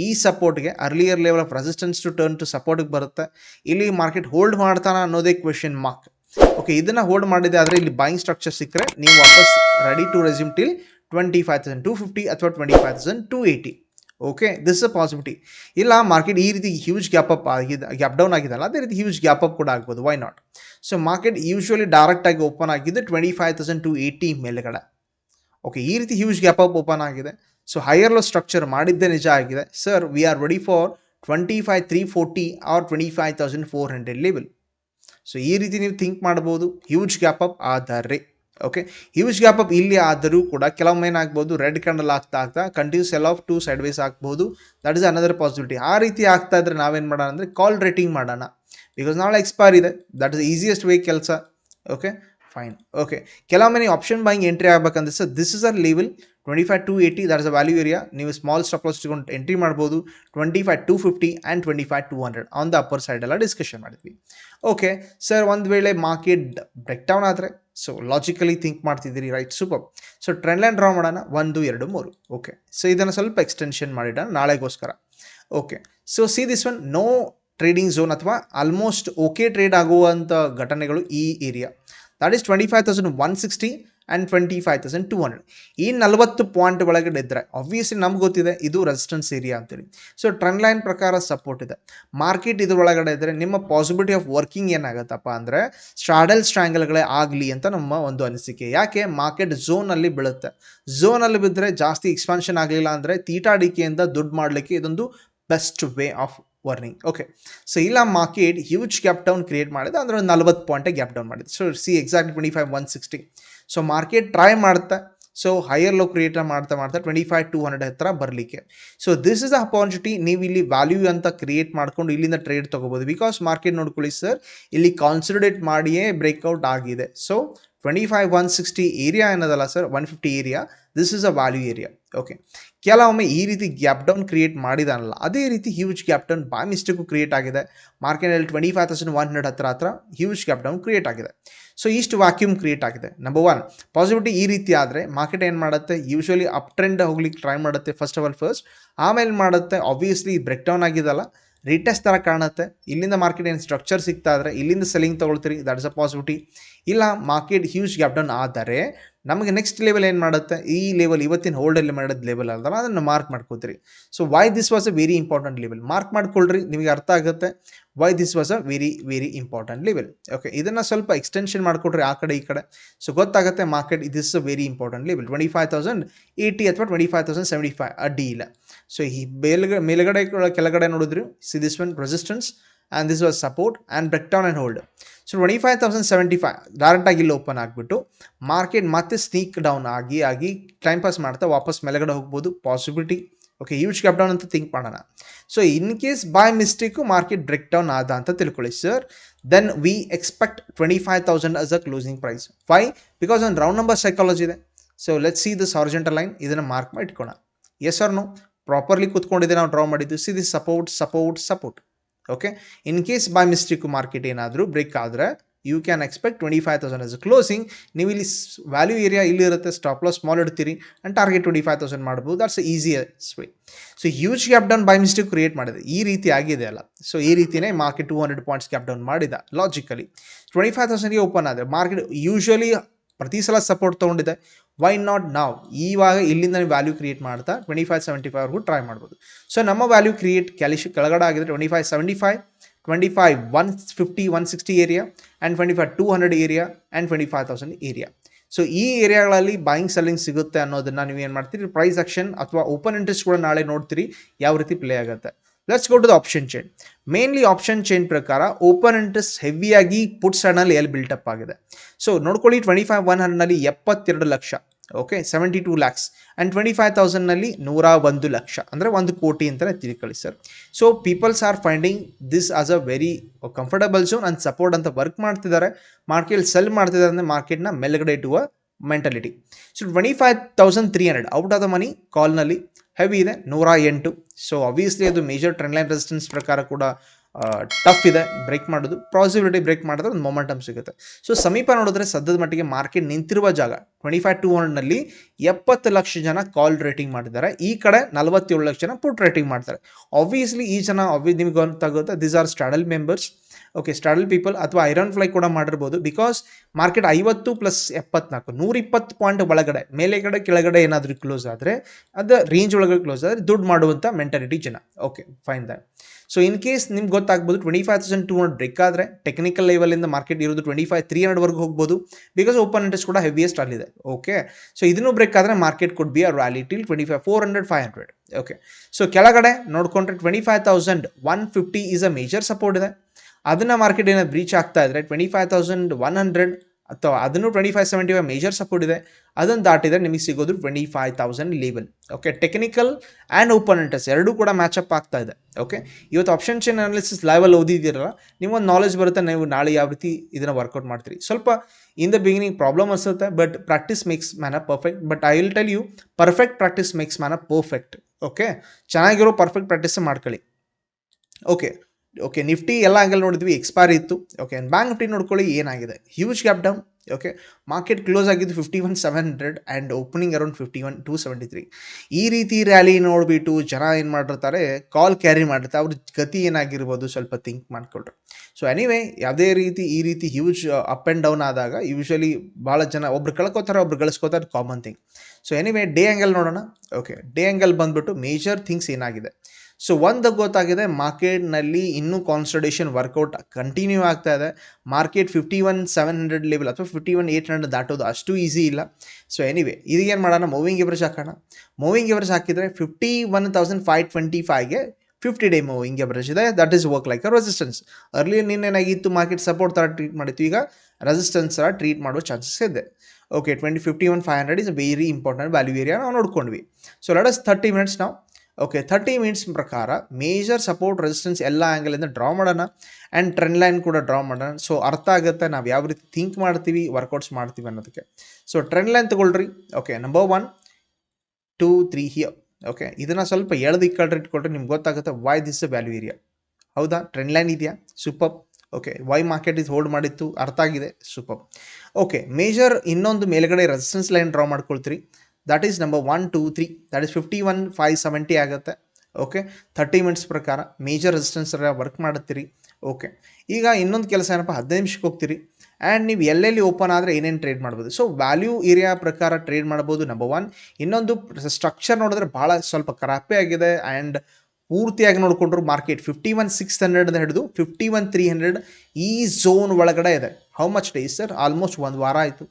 ಈ ಸಪೋರ್ಟ್ಗೆ earlier level of resistance to turn to ಸಪೋರ್ಟ್ಗೆ ಬರುತ್ತೆ. ಇಲ್ಲಿ ಮಾರ್ಕೆಟ್ ಹೋಲ್ಡ್ ಮಾಡ್ತಾನ ಅನ್ನೋದೇ ಕ್ವೆಶನ್ ಮಾರ್ಕ್ ಓಕೆ ಇದನ್ನು ಹೋಲ್ಡ್ ಮಾಡಿದೆ ಆದರೆ ಇಲ್ಲಿ ಬಾಯಿಂಗ್ ಸ್ಟ್ರಕ್ಚರ್ ಸಿಕ್ಕರೆ ನೀವು ವಾಪಸ್ ready to resume till twenty five thousand two fifty ಅಥವಾ twenty five thousand two eighty okay this a possibility ಇಲ್ಲ ಮಾರ್ಕೆಟ್ ಈ ರೀತಿ ಹ್ಯೂಜ್ ಗ್ಯಾಪ್ ಅಪ್ ಆಗಿದೆ ಗ್ಯಾಪ್ ಡೌನ್ ಆಗಿದಲ್ಲ, ಅದೇ ರೀತಿ ಹ್ಯೂಜ್ ಗ್ಯಾಪ್ ಅಪ್ ಕೂಡ ಆಗ್ಬೋದು. Why not so market usually ಡೈರೆಕ್ಟಾಗಿ ಓಪನ್ ಆಗಿದ್ದು twenty five thousand two eighty ಮೇಲೆಗಡೆ. ಓಕೆ ಈ ರೀತಿ ಹ್ಯೂಜ್ ಗ್ಯಾಪ್ ಅಪ್ ಓಪನ್ ಆಗಿದೆ. ಸೊ ಹೈಯರ್ ಲೋ ಸ್ಟ್ರಕ್ಚರ್ ಮಾಡಿದ್ದೇ ನಿಜ ಆಗಿದೆ. Sir we are ready for twenty five three forty or twenty five thousand four hundred level so ಈ ರೀತಿ ನೀವು ಥಿಂಕ್ ಮಾಡ್ಬೋದು ಹ್ಯೂಜ್ ಗ್ಯಾಪ್ ಅಪ್ ಆದರೆ ಓಕೆ ಹ್ಯೂಜ್ ಗ್ಯಾಪ್ ಅಪ್ ಇಲ್ಲಿ ಆದರೂ ಕೂಡ ಕೆಲವೊಮ್ಮೆ ಏನಾಗ್ಬೋದು ರೆಡ್ ಕ್ಯಾಂಡಲ್ ಆಗ್ತಾ ಆಗ್ತಾ continue sell off to sideways ಆಗ್ಬೋದು ದಟ್ ಇಸ್ ಅನದರ್ ಪಾಸಿಬಿಲಿಟಿ ಆ ರೀತಿ ಆಗ್ತಾ ಇದ್ರೆ ನಾವೇನು ಮಾಡೋಣ ಅಂದರೆ ಕಾಲ್ ರೇಟಿಂಗ್ ಮಾಡೋಣ. ಬಿಕಾಸ್ ನಾಳೆ ಎಕ್ಸ್ಪೈರ್ ಇದೆ. ದಟ್ ಇಸ್ ಈಸಿಯೆಸ್ಟ್ ವೇ ಕೆಲಸ ಓಕೆ ಫೈನ್ ಓಕೆ ಕೆಲವೊಮ್ಮೆ ನೀವು ಆಪ್ಷನ್ ಬೈಂಗ್ ಎಂಟ್ರಿ ಆಗಬೇಕಂದ್ರೆ sir this is our level twenty five two eighty that is a value area ನೀವು ಸ್ಮಾಲ್ ಸ್ಟಾಪ್ ಲಾಸ್ ಇಟ್ಕೊಂಡು entry ಮಾಡ್ಬೋದು. Twenty five two fifty and twenty five two hundred on the upper side ಎಲ್ಲ discussion ಮಾಡಿದ್ವಿ. Okay sir ಒಂದು ವೇಳೆ market break down ಆದರೆ so logically think ಮಾಡ್ತಿದ್ದೀರಿ right super so trend line draw ಮಾಡೋಣ. ಒಂದು, ಎರಡು, ಮೂರು. ಓಕೆ ಸೊ ಇದನ್ನು ಸ್ವಲ್ಪ ಎಕ್ಸ್ಟೆನ್ಷನ್ ಮಾಡಿಡೋಣ ನಾಳೆಗೋಸ್ಕರ. Okay so see this one no trading zone ಅಥವಾ ಆಲ್ಮೋಸ್ಟ್ ಓಕೆ ಟ್ರೇಡ್ ಆಗುವಂಥ ಘಟನೆಗಳು ಈ area that is twenty five thousand one sixty and twenty five thousand two hundred ಈ ನಲವತ್ತು ಪಾಯಿಂಟ್ ಒಳಗಡೆ ಇದ್ದರೆ ಆಬ್ವಿಯಸ್ಲಿ ನಮ್ಗೆ ಗೊತ್ತಿದೆ ಇದು ರೆಸಿಸ್ಟೆನ್ಸ್ ಏರಿಯಾ ಅಂತೇಳಿ. ಸೊ ಟ್ರೆಂಡ್ ಲೈನ್ ಪ್ರಕಾರ ಸಪೋರ್ಟ್ ಇದೆ. ಮಾರ್ಕೆಟ್ ಇದ್ರೊಳಗಡೆ ಇದ್ದರೆ ನಿಮ್ಮ ಪಾಸಿಬಿಲಿಟಿ ಆಫ್ ವರ್ಕಿಂಗ್ ಏನಾಗುತ್ತಪ್ಪ ಅಂದರೆ ಸ್ಟ್ರಾಡಲ್ ಸ್ಟ್ರ್ಯಾಂಗಲ್ಗಳೇ ಆಗಲಿ ಅಂತ ನಮ್ಮ ಒಂದು ಅನಿಸಿಕೆ. ಯಾಕೆ? ಮಾರ್ಕೆಟ್ ಝೋನಲ್ಲಿ ಬೀಳುತ್ತೆ. ಝೋನಲ್ಲಿ ಬಿದ್ದರೆ ಜಾಸ್ತಿ ಎಕ್ಸ್ಪಾನ್ಷನ್ ಆಗಲಿಲ್ಲ ಅಂದರೆ ತೀಟಾಡಿಕೆಯಿಂದ ದುಡ್ಡು ಮಾಡಲಿಕ್ಕೆ ಇದೊಂದು best way of earning okay so ಇಲ್ಲ market huge gap down create ಮಾಡಿದೆ, ಅಂದರೆ ಒಂದು ನಲ್ವತ್ತು ಪಾಯಿಂಟೇ ಗ್ಯಾಪ್ ಡೌನ್ ಮಾಡಿದೆ so see exact twenty five one sixty so market try ಮಾಡ್ತಾ ಸೊ ಹೈಯರ್ ಲೋ ಕ್ರಿಯೇಟ್ ಮಾಡ್ತಾ ಮಾಡ್ತಾ ಟ್ವೆಂಟಿ ಫೈವ್ ಟು ಹಂಡ್ರೆಡ್ ಹತ್ರ ಬರಲಿಕ್ಕೆ. ಸೊ ದಿಸ್ ಇಸ್ ಅಪಾರ್ಚುನಿಟಿ ನೀವು ಇಲ್ಲಿ ವ್ಯಾಲ್ಯೂ ಅಂತ ಕ್ರಿಯೇಟ್ ಮಾಡ್ಕೊಂಡು ಇಲ್ಲಿಂದ ಟ್ರೇಡ್ ತೊಗೋಬೋದು. ಬಿಕಾಸ್ ಮಾರ್ಕೆಟ್ ನೋಡ್ಕೊಳ್ಳಿ ಸರ್ ಇಲ್ಲಿ ಕಾನ್ಸಂಟ್ರೇಟ್ ಮಾಡಿಯೇ ಬ್ರೇಕ್ಔಟ್ ಆಗಿದೆ. So twenty five one sixty area ಏನದಲ್ಲ sir one fifty area this is a value area okay ಕೆಲವೊಮ್ಮೆ ಈ ರೀತಿ ಗ್ಯಾಪ್ ಡೌನ್ ಕ್ರಿಯೇಟ್ ಮಾಡಿದಾನಲ್ಲ, ಅದೇ ರೀತಿ huge gap down by mistake create ಆಗಿದೆ. ಮಾರ್ಕೆಟಲ್ಲಿ twenty five thousand one hundred ಹತ್ರ ಹತ್ರ ಹ್ಯೂಜ್ ಗ್ಯಾಪ್ ಡೌನ್ ಕ್ರಿಯೇಟ್ ಆಗಿದೆ. ಸೊ ಇಷ್ಟು ವ್ಯಾಕ್ಯೂಮ್ ಕ್ರಿಯೇಟ್ ಆಗಿದೆ. ನಂಬರ್ ಒನ್ ಪಾಸಿಟಿವಿಟಿ ಈ ರೀತಿ ಆದರೆ ಮಾರ್ಕೆಟ್ ಏನು ಮಾಡುತ್ತೆ? ಯೂಶ್ವಲಿ ಅಪ್ ಟ್ರೆಂಡ್ ಹೋಗ್ಲಿಕ್ಕೆ ಟ್ರೈ ಮಾಡುತ್ತೆ ಫಸ್ಟ್ ಆಫ್ ಆಲ್ ಫಸ್ಟ್ ಆಮೇಲೆ ಮಾಡುತ್ತೆ ಆಬ್ವಿಯಸ್ಲಿ ಬ್ರೇಕ್ ಡೌನ್ ಆಗಿದಲ್ಲ. ರಿಟೆಸ್ಟ್ ಥರ ಕಾಣುತ್ತೆ. ಇಲ್ಲಿಂದ ಮಾರ್ಕೆಟ್ ಏನು ಸ್ಟ್ರಕ್ಚರ್ ಸಿಗ್ತಾ ಇದ್ರೆ ಇಲ್ಲಿಂದ ಸೆಲ್ಲಿಂಗ್ ತೊಗೊಳ್ತೀರಿ. ದಟ್ ಇಸ್ ಅ ಪಾಸಿಬಿಲಿಟಿ ಇಲ್ಲ ಮಾರ್ಕೆಟ್ ಹ್ಯೂಜ್ ಗ್ಯಾಪ್ ಡೌನ್ ಆದರೆ ನಮಗೆ ನೆಕ್ಸ್ಟ್ ಲೆವೆಲ್ ಏನು ಮಾಡುತ್ತೆ? ಈ ಲೆವೆಲ್ ಇವತ್ತಿನ ಹೋಲ್ಡಲ್ಲಿ ಮಾಡೋದು ಲೆವೆಲ್ ಅಲ್ಲ ಅದನ್ನು ಮಾರ್ಕ್ ಮಾಡ್ಕೋತೀರಿ. So why this was a very important level mark ಮಾಡ್ಕೊಳ್ರಿ, ನಿಮಗೆ ಅರ್ಥ ಆಗುತ್ತೆ. Why this was a very very important level okay ಇದನ್ನು ಸ್ವಲ್ಪ ಎಕ್ಸ್ಟೆನ್ಷನ್ ಮಾಡಿಕೊಡ್ರಿ ಆ ಕಡೆ ಈ ಕಡೆ. ಸೊ ಗೊತ್ತಾಗುತ್ತೆ market this a very important level twenty five thousand eighty ಅಥವಾ twenty five thousand seventy five ಅಡ್ಡಿ ಇಲ್ಲ ಸೊ ಈ ಮೇಲ್ಗಡೆ ಮೇಲ್ಗಡೆ ಕೆಳಗಡೆ ನೋಡಿದ್ರು. See this one resistance and this was support and break down and hold so twenty five thousand seventy five ಡೈರೆಕ್ಟಾಗಿ ಇಲ್ಲಿ ಓಪನ್ ಆಗಿಬಿಟ್ಟು ಮಾರ್ಕೆಟ್ ಮತ್ತೆ ಸ್ನೀಕ್ ಡೌನ್ ಆಗಿ ಆಗಿ ಟೈಮ್ ಪಾಸ್ ಮಾಡ್ತಾ ವಾಪಸ್ ಮೇಲ್ಗಡೆ ಹೋಗ್ಬೋದು possibility okay huge gap down ಅಂತ ಥಿಂಕ್ ಮಾಡೋಣ. So in case by mistake market break down ಆದ ಅಂತ ತಿಳ್ಕೊಳ್ಳಿ sir then we expect twenty five thousand as a closing price why because ಒಂದು ರೌಂಡ್ ನಂಬರ್ ಸೈಕಾಲಜಿ ಇದೆ. So let see this horizontal line ಇದನ್ನು mark ಮಾಡಿ ಇಟ್ಕೋಣ ಎಸ್ ಆರ್ ನೋ ಪ್ರಾಪರ್ಲಿ ಕೂತ್ಕೊಂಡಿದ್ದೆ, ನಾವು ಡ್ರಾ ಮಾಡಿದ್ದು. See this support support support okay in case by mistake market ಏನಾದರೂ ಬ್ರೇಕ್ ಆದರೆ you can expect twenty five thousand as closing ನೀವು ಇಲ್ಲಿ ವ್ಯಾಲ್ಯೂ ಏರಿಯಾ ಇಲ್ಲಿ ಇರುತ್ತೆ stop loss small ಇಡ್ತೀರಿ and target twenty five thousand ಮಾಡ್ಬೋದು that's easiest way so huge gap down by mistake create ಮಾಡಿದೆ. ಈ ರೀತಿ ಆಗಿದೆ ಅಲ್ಲ. ಸೊ ಈ ರೀತಿಯೇ market two hundred points gap down ಮಾಡಿದ ಲಾಜಿಕಲಿ ಟ್ವೆಂಟಿ ಫೈವ್ ತೌಸಂಡ್ಗೆ ಓಪನ್ ಆದರೆ ಮಾರ್ಕೆಟ್ ಯೂಶ್ವಲಿ ಪ್ರತಿ ಸಲ ಸಪೋರ್ಟ್ ತೊಗೊಂಡಿದೆ. ವೈ ನಾಟ್ ನಾವ್ ಇವಾಗ ಇಲ್ಲಿಂದ ವ್ಯಾಲ್ಯೂ ಕ್ರಿಯೇಟ್ ಮಾಡ್ತಾ ಟ್ವೆಂಟಿ ಫೈವ್ ಸೆವೆಂಟಿ ಫೈವ್ವರೆಗೂ ಟ್ರೈ ಮಾಡ್ಬೋದು. ಸೊ ನಮ್ಮ ವ್ಯಾಲ್ಯೂ ಕ್ರಿಯೇಟ್ ಕ್ಯಾಲಿಶ್ ಕೆಳಗಡೆ ಆಗಿದೆ twenty five seventy five twenty five one fifty one sixty area and twenty five two hundred area and twenty five thousand area so ಈ ಏರಿಯಾಗಳಲ್ಲಿ buying selling ಸಿಗುತ್ತೆ ಅನ್ನೋದನ್ನು ನೀವು ಏನು ಮಾಡ್ತೀರಿ? ಪ್ರೈಸ್ ಆಕ್ಷನ್ ಅಥವಾ ಓಪನ್ ಇಂಟ್ರೆಸ್ಟ್ ಕೂಡ ನಾಳೆ ನೋಡ್ತೀರಿ. ಯಾವ ರೀತಿ ಪ್ಲೇ ಆಗುತ್ತೆ. Let's go to the option chain mainly option chain ಪ್ರಕಾರ ಓಪನ್ ಇಂಟ್ರೆಸ್ಟ್ ಹೆವಿಯಾಗಿ ಪುಟ್ ಹಣ್ಣಲ್ಲಿ ಎಲ್ಲಿ ಬಿಲ್ಟಪ್ ಆಗಿದೆ. ಸೊ ನೋಡ್ಕೊಳ್ಳಿ ಟ್ವೆಂಟಿ ಫೈವ್ ಒನ್ ಹಂಡ್ರೆಡ್ನಲ್ಲಿ ಎಪ್ಪತ್ತೆರಡು lakh okay seventy two lakhs and twenty five ತೌಸಂಡ್ನಲ್ಲಿ ನೂರ ಒಂದು ಲಕ್ಷ, ಅಂದರೆ ಒಂದು ಕೋಟಿ ಅಂತಲೇ ತಿಳ್ಕೊಳ್ಳಿ sir so peoples are finding this as a very comfortable zone and support ಅಂತ ವರ್ಕ್ ಮಾಡ್ತಿದ್ದಾರೆ. ಮಾರ್ಕೆಟ್ ಸೆಲ್ ಮಾಡ್ತಿದ್ದಾರೆ ಅಂದರೆ ಮಾರ್ಕೆಟ್ನ ಮೇಲ್ಗಡೆ ಇಟ್ಟುವ mentality so twenty five thousand three hundred out of the money ಕಾಲ್ನಲ್ಲಿ heavy ಇದೆ, ನೂರ ಎಂಟು. ಸೊ ಅಬ್ವಿಯಸ್ಲಿ ಅದು ಮೇಜರ್ ಟ್ರೆಂಡ್ ಲೈನ್ ರೆಸಿಸ್ಟೆನ್ಸ್ ಪ್ರಕಾರ ಕೂಡ ಟಫ್ ಇದೆ. ಬ್ರೇಕ್ ಮಾಡೋದು ಪಾಸಿಬಿಲಿಟಿ ಬ್ರೇಕ್ ಮಾಡಿದ್ರೆ ಒಂದು ಮೊಮೆಂಟಮ್ ಸಿಗುತ್ತೆ. ಸೊ ಸಮೀಪ ನೋಡಿದ್ರೆ ಸದ್ಯದ ಮಟ್ಟಿಗೆ ಮಾರ್ಕೆಟ್ ನಿಂತಿರುವ ಜಾಗ ಟ್ವೆಂಟಿ ಫೈವ್ ಟು ಹಂಡ್ರೆಡ್ನಲ್ಲಿ ಎಪ್ಪತ್ತು ಲಕ್ಷ ಜನ ಕಾಲ್ ರೇಟಿಂಗ್ ಮಾಡಿದ್ದಾರೆ. ಈ ಕಡೆ ನಲವತ್ತೇಳು ಲಕ್ಷ ಜನ ಪುಟ್ ರೇಟಿಂಗ್ ಮಾಡ್ತಾರೆ. ಆಬ್ವಿಯಸ್ಲಿ ಈ ಜನ ನಿಮ್ಗೆ ಗೊತ್ತಾಗುತ್ತೆ these are straddle members okay ಸ್ಟಾರ್ಲ್ people ಅಥವಾ ಐರನ್ ಫ್ಲೈ ಕೂಡ ಮಾಡಿರ್ಬೋದು. ಬಿಕಾಸ್ ಮಾರ್ಕೆಟ್ ಐವತ್ತು ಪ್ಲಸ್ ಎಪ್ಪತ್ನಾಲ್ಕು, ನೂರಿಪ್ಪತ್ತು ಪಾಯಿಂಟ್ ಒಳಗಡೆ, ಮೇಲೆಗಡೆ, ಕೆಳಗಡೆ ಏನಾದರೂ ಕ್ಲೋಸ್ ಆದರೆ, ಅದು ರೇಂಜ್ ಒಳಗಡೆ ಕ್ಲೋಸ್ ಆದರೆ ದುಡ್ಡು ಮಾಡುವಂಥ ಮೆಂಟಾಲಿಟಿ ಜನ. Okay fine the so in case ನಿಮ್ಗೆ ಗೊತ್ತಾಗ್ಬೋದು twenty five thousand two hundred break ಆದರೆ ಟೆಕ್ನಿಕಲ್ ಲೆವೆಲಿಂದ ಮಾರ್ಕೆಟ್ ಇರೋದು ಟ್ವೆಂಟಿ ಫೈವ್ ತ್ರೀ ಹಂಡ್ರೆಡ್ವರೆಗೂ ಹೋಗ್ಬೋದು. ಬಿಕಾಸ್ ಓಪನ್ ಇಂಟ್ರೆಸ್ಟ್ ಕೂಡ ಹೆವಿಯೆಸ್ಟ್ ಅಲ್ಲಿದೆ ಓಕೆ ಸೊ ಇದನ್ನು ಬ್ರೇಕ್ ಆದರೆ market could be are rally till twenty five four hundred five hundred okay so ಕೆಳಗಡೆ ನೋಡ್ಕೊಂಡ್ರೆ twenty five thousand one fifty is a major support ಇದೆ. ಅದನ್ನು ಮಾರ್ಕೆಟ್ ಏನಾದ್ರು breach ಆಗ್ತಾ ಇದ್ರೆ twenty five thousand one hundred ಅಥವಾ ಅದನ್ನು twenty five seventy five major support ಇದೆ, ಅದನ್ನು ದಾಟಿದರೆ ನಿಮಗೆ ಸಿಗೋದು twenty five thousand level okay technical and open ಎರಡೂ ಕೂಡ ಮ್ಯಾಚಪ್ ಆಗ್ತಾ ಇದೆ. ಓಕೆ ಇವತ್ತು ಆಪ್ಷನ್ ಚೇನ್ ಅನಾಲಿಸಿಸ್ ಲೈವಲ್ಲಿ ಓದಿದ್ದೀರಲ್ಲ ನಿಮ್ಮೊಂದು ನಾಲೆಜ್ ಬರುತ್ತೆ, ನೀವು ನಾಳೆ ಯಾವ ರೀತಿ ಇದನ್ನು ವರ್ಕೌಟ್ ಮಾಡ್ತೀರಿ. ಸ್ವಲ್ಪ ಇನ್ ದ ಬಿಗಿನಿಂಗ್ ಪ್ರಾಬ್ಲಮ್ ಅನ್ಸುತ್ತೆ but practice makes man a perfect but I will tell you perfect practice makes man a perfect okay ಚೆನ್ನಾಗಿರೋ ಪರ್ಫೆಕ್ಟ್ ಪ್ರಾಕ್ಟೀಸ್ ಮಾಡ್ಕೊಳ್ಳಿ. ಓಕೆ ಓಕೆ ನಿಫ್ಟಿ ಎಲ್ಲ ಆಂಗಲ್ ನೋಡಿದ್ವಿ ಎಕ್ಸ್ಪೈರ್ ಇತ್ತು. ಓಕೆ ಬ್ಯಾಂಕ್ ನಿಫ್ಟಿ ನೋಡ್ಕೊಳ್ಳಿ, ಏನಾಗಿದೆ? Huge gap down okay market close ಆಗಿದ್ದು fifty one seven hundred and opening around fifty one two seventy three ಈ ರೀತಿ ರ್ಯಾಲಿ ನೋಡಿಬಿಟ್ಟು ಜನ ಏನು ಮಾಡಿರ್ತಾರೆ ಕಾಲ್ ಕ್ಯಾರಿ ಮಾಡಿರ್ತಾರೆ. ಅವ್ರ ಗತಿ ಏನಾಗಿರ್ಬೋದು ಸ್ವಲ್ಪ ಥಿಂಕ್ ಮಾಡ್ಕೊಳ್ರಿ. ಸೊ ಎನಿವೇ ಯಾವುದೇ ರೀತಿ, ಈ ರೀತಿ ಹ್ಯೂಜ್ ಅಪ್ ಆ್ಯಂಡ್ ಡೌನ್ ಆದಾಗ ಯೂಶ್ವಲಿ ಭಾಳ ಜನ ಒಬ್ರು ಕಳ್ಕೊತಾರೆ, ಒಬ್ರು ಗಳಿಸ್ಕೋತಾರೆ common thing so anyway day angle ನೋಡೋಣ. ಓಕೆ ಡೇ ಆ್ಯಂಗಲ್ ಬಂದ್ಬಿಟ್ಟು ಮೇಜರ್ ಥಿಂಗ್ಸ್ ಏನಾಗಿದೆ? ಸೊ ಒಂದು ಗೊತ್ತಾಗಿದೆ, ಮಾರ್ಕೆಟ್ನಲ್ಲಿ ಇನ್ನೂ ಕಾನ್ಸಲ್ಟೇಷನ್ ವರ್ಕೌಟ್ ಕಂಟಿನ್ಯೂ ಆಗ್ತಾ ಇದೆ. Market fifty one seven hundred level ಅಥವಾ ಫಿಫ್ಟಿ ಒನ್ ಏಯ್ಟ್ ಹಂಡ್ರೆಡ್ ದಾಟೋದು ಅಷ್ಟು ಈಸಿ ಇಲ್ಲ. ಸೊ ಎನಿವೆ ಇದಕ್ಕೇನು ಮಾಡೋಣ? ಮೂವಿಂಗ್ ಎವರೇಜ್ ಹಾಕೋಣ. ಮೂವಿಂಗ್ ಎವರೇಜ್ ಹಾಕಿದರೆ fifty one thousand five twenty ಫೈವ್ಗೆ fifty day moving average ಇದೆ. That is work like a resistance early ನಿನ್ನೇನಾಗಿತ್ತು market support ಥರ ಟ್ರೀಟ್ ಮಾಡಿತ್ತು. ಈಗ ರೆಸಿಸ್ಟೆನ್ಸ್ ಥರ ಟ್ರೀಟ್ ಮಾಡೋ ಚಾನ್ಸಸ್ ಇದೆ. Okay twenty fifty one five hundred is very important value area ನಾವು ನೋಡ್ಕೊಂಡ್ವಿ. So let us thirty minutes ನಾವು okay thirty minutes ಪ್ರಕಾರ major support resistance ಎಲ್ಲ ಆ್ಯಂಗಲಿಂದ ಡ್ರಾ ಮಾಡೋಣ. ಆ್ಯಂಡ್ ಟ್ರೆಂಡ್ ಲೈನ್ ಕೂಡ ಡ್ರಾ ಮಾಡೋಣ. ಸೊ ಅರ್ಥ ಆಗುತ್ತೆ ನಾವು ಯಾವ ರೀತಿ ಥಿಂಕ್ ಮಾಡ್ತೀವಿ ವರ್ಕೌಟ್ಸ್ ಮಾಡ್ತೀವಿ ಅನ್ನೋದಕ್ಕೆ. ಸೊ ಟ್ರೆಂಡ್ ಲೈನ್ ತಗೊಳ್ರಿ. Okay number one two three here okay ಇದನ್ನು ಸ್ವಲ್ಪ ಎಳೆದು ಇಕ್ಕಳ್ರಿ, ಇಟ್ಕೊಳ್ರಿ, ನಿಮ್ಗೆ ಗೊತ್ತಾಗುತ್ತೆ ವೈ ದಿಸ್ ವ್ಯಾಲ್ಯೂ ಏರಿಯಾ ಹೌದಾ? ಟ್ರೆಂಡ್ ಲೈನ್ ಇದೆಯಾ? ಸೂಪರ್ ಓಕೆ ವೈ ಮಾರ್ಕೆಟ್ ಇದು ಹೋಲ್ಡ್ ಮಾಡಿತ್ತು? ಅರ್ಥ ಆಗಿದೆ. ಸೂಪರ್ ಓಕೆ ಮೇಜರ್ ಇನ್ನೊಂದು ಮೇಲ್ಗಡೆ resistance line draw ಮಾಡ್ಕೊಳ್ತೀರಿ. That is number one two three that is fifty one five seventy ಆಗುತ್ತೆ. ಓಕೆ ಥರ್ಟಿ ಮಿನಿಟ್ಸ್ ಪ್ರಕಾರ ಮೇಜರ್ ರೆಸಿಸ್ಟೆನ್ಸ್ ವರ್ಕ್ ಮಾಡುತ್ತೀರಿ. ಓಕೆ ಈಗ ಇನ್ನೊಂದು ಕೆಲಸ ಏನಪ್ಪ? ಹದಿನೈದು ನಿಮಿಷಕ್ಕೆ ಹೋಗ್ತೀರಿ. ಆ್ಯಂಡ್ ನೀವು ಎಲ್ಲೆಲ್ಲಿ ಓಪನ್ ಆದರೆ ಏನೇನು ಟ್ರೇಡ್ ಮಾಡ್ಬೋದು? ಸೊ ವ್ಯಾಲ್ಯೂ ಏರಿಯಾ ಪ್ರಕಾರ ಟ್ರೇಡ್ ಮಾಡ್ಬೋದು ನಂಬರ್ ಒನ್ ಇನ್ನೊಂದು ಸ್ಟ್ರಕ್ಚರ್ ನೋಡಿದ್ರೆ ಭಾಳ ಸ್ವಲ್ಪ ಕರಾಪೆ ಆಗಿದೆ. ಆ್ಯಂಡ್ ಪೂರ್ತಿಯಾಗಿ ನೋಡಿಕೊಂಡ್ರು market fifty one six hundred ಹಿಡಿದು ಫಿಫ್ಟಿ ಒನ್ ತ್ರೀ ಹಂಡ್ರೆಡ್ ಈ ಝೋನ್ ಒಳಗಡೆ ಇದೆ. How much days sir almost ಒಂದು ವಾರ ಆಯಿತು.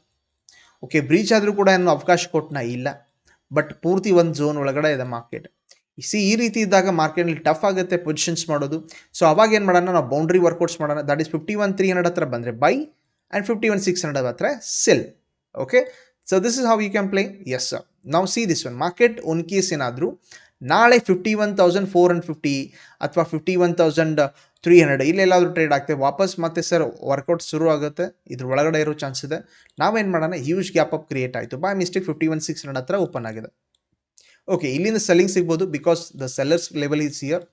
ಓಕೆ ಬ್ರೀಚ್ ಆದರೂ ಕೂಡ ಏನು ಅವಕಾಶ ಕೊಟ್ಟನ ಇಲ್ಲ. ಬಟ್ ಪೂರ್ತಿ ಒಂದು ಝೋನ್ ಒಳಗಡೆ ಇದೆ ಮಾರ್ಕೆಟ್ ಸಿ ಈ ರೀತಿ ಇದ್ದಾಗ ಮಾರ್ಕೆಟ್ನಲ್ಲಿ ಟಫ್ ಆಗುತ್ತೆ ಪೊಸಿಷನ್ಸ್ ಮಾಡೋದು. ಸೊ ಅವಾಗ ಏನು ಮಾಡೋಣ, ನಾವು ಬೌಂಡ್ರಿ ವರ್ಕೌಟ್ಸ್ ಮಾಡೋಣ. That is fifty one three hundred ಹತ್ರ ಬಂದರೆ buy and fifty one six hundred ಹತ್ರ sell okay so this is how you can play as ನಾವು see this one market one case ಏನಾದರೂ ನಾಳೆ fifty one thousand four hundred fifty ಅಥವಾ fifty one thousand three hundred ಇಲ್ಲೆಲ್ಲಾದರೂ trade ಆಗ್ತದೆ. ವಾಪಸ್ ಮತ್ತೆ sir workout ಶುರು ಆಗುತ್ತೆ. ಇದ್ರ ಒಳಗಡೆ ಇರೋ ಚಾನ್ಸ್ ಇದೆ. ನಾವೇನು ಮಾಡೋಣ? ಹ್ಯೂಜ್ ಗ್ಯಾಪ್ ಅಪ್ ಕ್ರಿಯೇಟ್ ಆಯಿತು. By mistake fifty one six hundred ಹತ್ರ ಓಪನ್ ಆಗಿದೆ. ಓಕೆ ಇಲ್ಲಿಂದ ಸೆಲ್ಲಿಂಗ್ ಸಿಗ್ಬೋದು because the sellers level is here